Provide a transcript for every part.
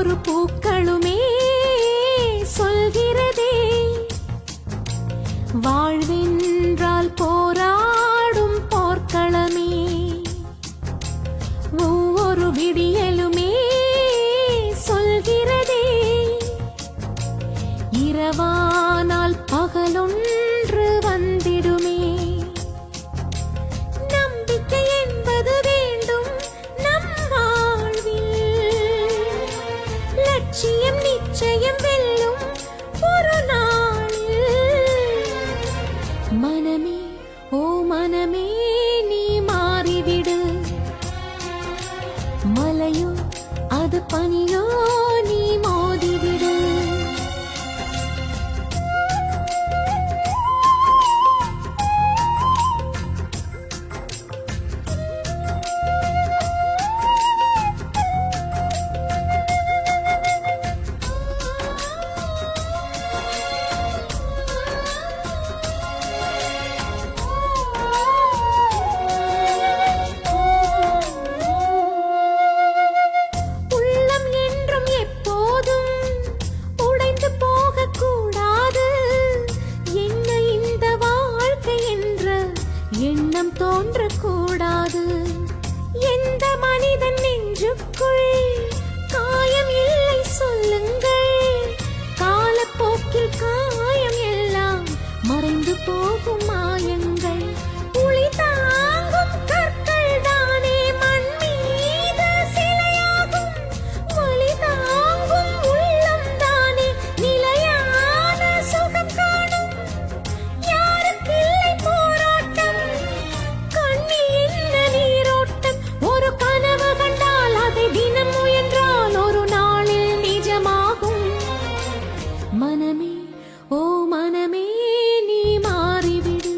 ஒவ்வொரு பூக்களுமே சொல்கிறதே. வாழ்வே நிச்சயம் வெல்லும் ஒரு நாளில். மனமே ஓ மனமே நீ மாறிவிடு. மலையோ அது பனியோ நீ மோதி ஓ மனமே நீ மாறிவிடு.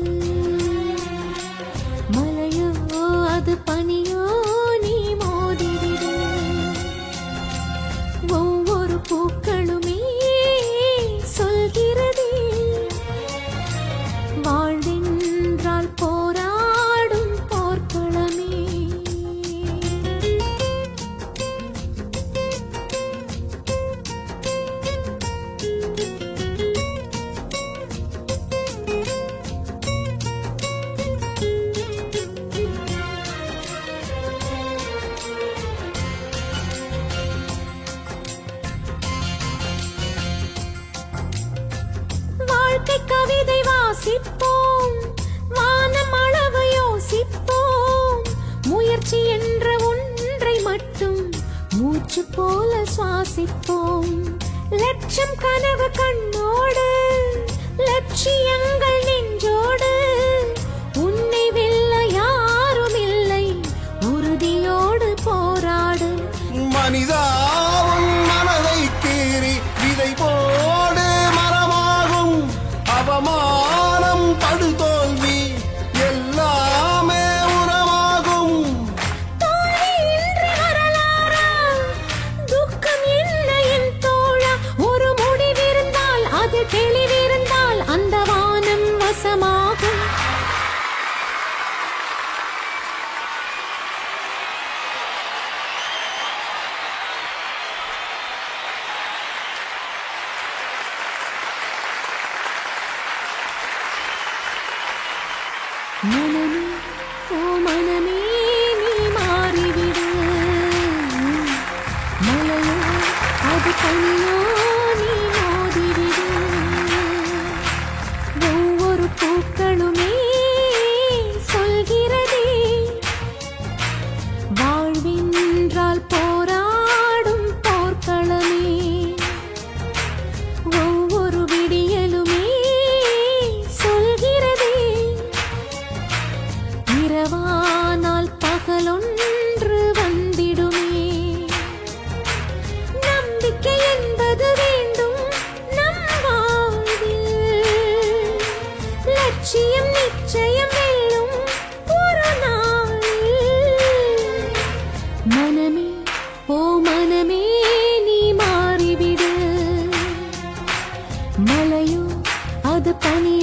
மலையோ அது பனியோ நீ மோதிவிடு. ஒவ்வொரு பூக்களுமே கவிதை வாசிப்போம். வானம் அளவு யோசிப்போம். முயற்சி என்ற ஒன்றை மட்டும் மூச்சு போல சுவாசிப்போம். லட்சம் கனவு கண்ணோடு லட்சியங்கள் நெஞ்சோடு. உன்னை வெல்ல யாரும் இல்லை உறுதியோடு போராடு. மனிதா மனமே ஓ மனமே நீ மாறிவிடு. மலையோ அது பனியோ தனி